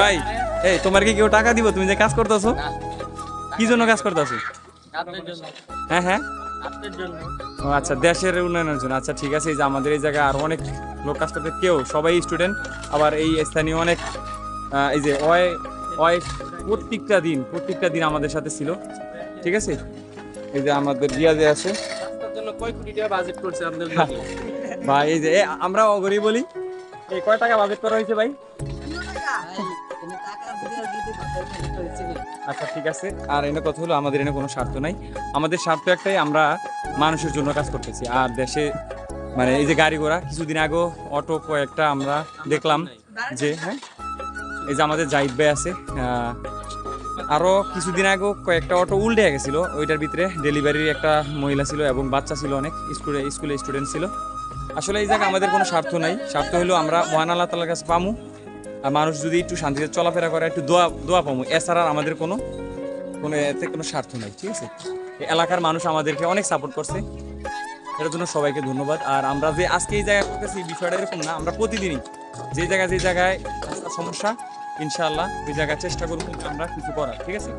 ভাই এই তোমার কি কেউ টাকা দিব? তুমি যে কাজ করতেছো? কি জন্য কাজ করতেছো? হ্যাঁ হ্যাঁ? ও আচ্ছা দেশের উন্নয়নের জন্য। আচ্ছা ঠিক আছে এই যে আমাদের এই জায়গায় আর অনেক লোক কাজ করতে কেউ সবাই স্টুডেন্ট আবার এই স্থানীয় অনেক এই যে অয় অয় প্রত্যেকটা দিন প্রত্যেকটা দিন আমাদের সাথে ছিল। ঠিক আছে? এই যে আমাদের রিয়াজে আছে। আপনাদের ভাই এই যে আমরা অগরি বলি। এই কয় টাকা বাজেট করা হয়েছে ভাই? আচ্ছা ঠিক আছে। আর এনে কথা হলো আমাদের এনে কোনো স্বার্থ নাই। আমাদের স্বার্থ একটাই আমরা মানুষের জন্য কাজ করতেছি। আর দেশে মানে এই যে গাড়ি ঘোড়া কিছুদিন আগেও অটো কয়েকটা আমরা দেখলাম যে হ্যাঁ এই যে আমাদের জাহিদ ভাই আছে আহ, আরও কিছুদিন আগেও কয়েকটা অটো উল্টে গেছিল। ওইটার ভিতরে ডেলিভারির একটা মহিলা ছিল এবং বাচ্চা ছিল অনেক স্কুলে স্কুলে স্টুডেন্ট ছিল। আসলে এই জায়গায় আমাদের কোনো স্বার্থ নাই। স্বার্থ হলো আমরা মহান আল্লাহ তালার কাছে পামু। মানুষ যদি একটু শান্তিতে চলাফেরা করে, একটু দোয়া দোয়া পাবো। এছাড়া আমাদের কোনো কোনো এতে কোনো স্বার্থ নাই, ঠিক আছে? এই এলাকার মানুষ আমাদেরকে অনেক সাপোর্ট করছে। এটার জন্য সবাইকে ধন্যবাদ। আর আমরা যে আজকে এই জায়গায় করতেছি বিষয়টা এরকম না, আমরা প্রতিদিনই যে জায়গায় যে জায়গায় সমস্যা, ইনশাআল্লাহ ওই জায়গায় চেষ্টা করব আমরা কিছু করার, ঠিক আছে?